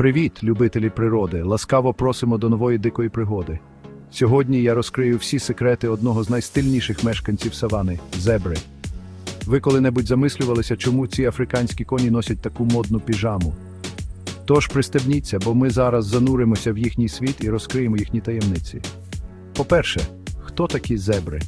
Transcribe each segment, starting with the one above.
Привіт, любителі природи! Ласкаво просимо до нової дикої пригоди. Сьогодні я розкрию всі секрети одного з найстильніших мешканців савани зебри. Ви коли-небудь замислювалися, чому ці африканські коні носять таку модну піжаму? Тож пристебніться, бо ми зараз зануримося в їхній світ і розкриємо їхні таємниці. По-перше, хто такі зебри?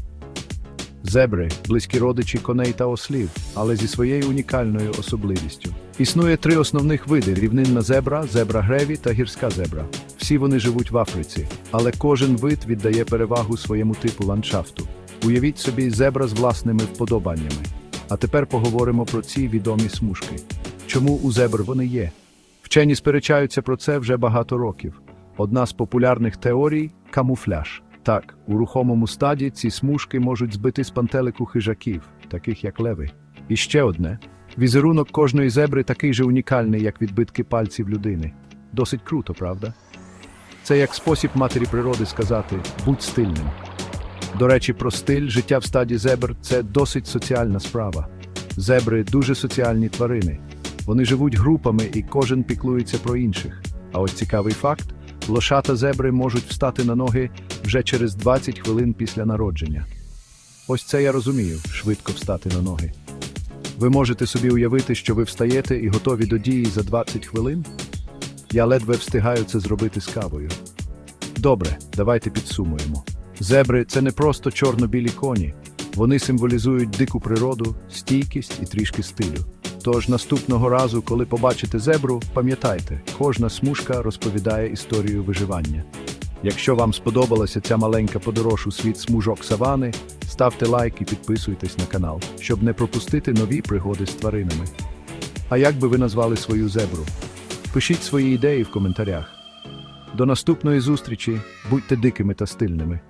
Зебри близькі родичі коней та ослів, але зі своєю унікальною особливістю. Існує три основних види: рівнинна зебра, зебра греві та гірська зебра. Всі вони живуть в Африці, але кожен вид віддає перевагу своєму типу ландшафту. Уявіть собі зебра з власними вподобаннями. А тепер поговоримо про ці відомі смужки. Чому у зебр вони є? Вчені сперечаються про це вже багато років. Одна з популярних теорій камуфляж. Так, у рухомому стаді ці смужки можуть збити з пантелику хижаків, таких як леви. І ще одне: візерунок кожної зебри такий же унікальний, як відбитки пальців людини. Досить круто, правда? Це як спосіб матері природи сказати будь стильним. До речі, про стиль життя в стаді зебр це досить соціальна справа. Зебри дуже соціальні тварини. Вони живуть групами і кожен піклується про інших. А ось цікавий факт: лошата зебри можуть встати на ноги вже через 20 хвилин після народження. Ось це я розумію швидко встати на ноги. Ви можете собі уявити, що ви встаєте і готові до дії за 20 хвилин? Я ледве встигаю це зробити з кавою. Добре, давайте підсумуємо. Зебри це не просто чорно-білі коні. Вони символізують дику природу, стійкість і трішки стилю. Тож наступного разу, коли побачите зебру, пам'ятайте, кожна смужка розповідає історію виживання. Якщо вам сподобалася ця маленька подорож у світ смужок савани, ставте лайк і підписуйтесь на канал, щоб не пропустити нові пригоди з тваринами. А як би ви назвали свою зебру? Пишіть свої ідеї в коментарях. До наступної зустрічі, будьте дикими та стильними.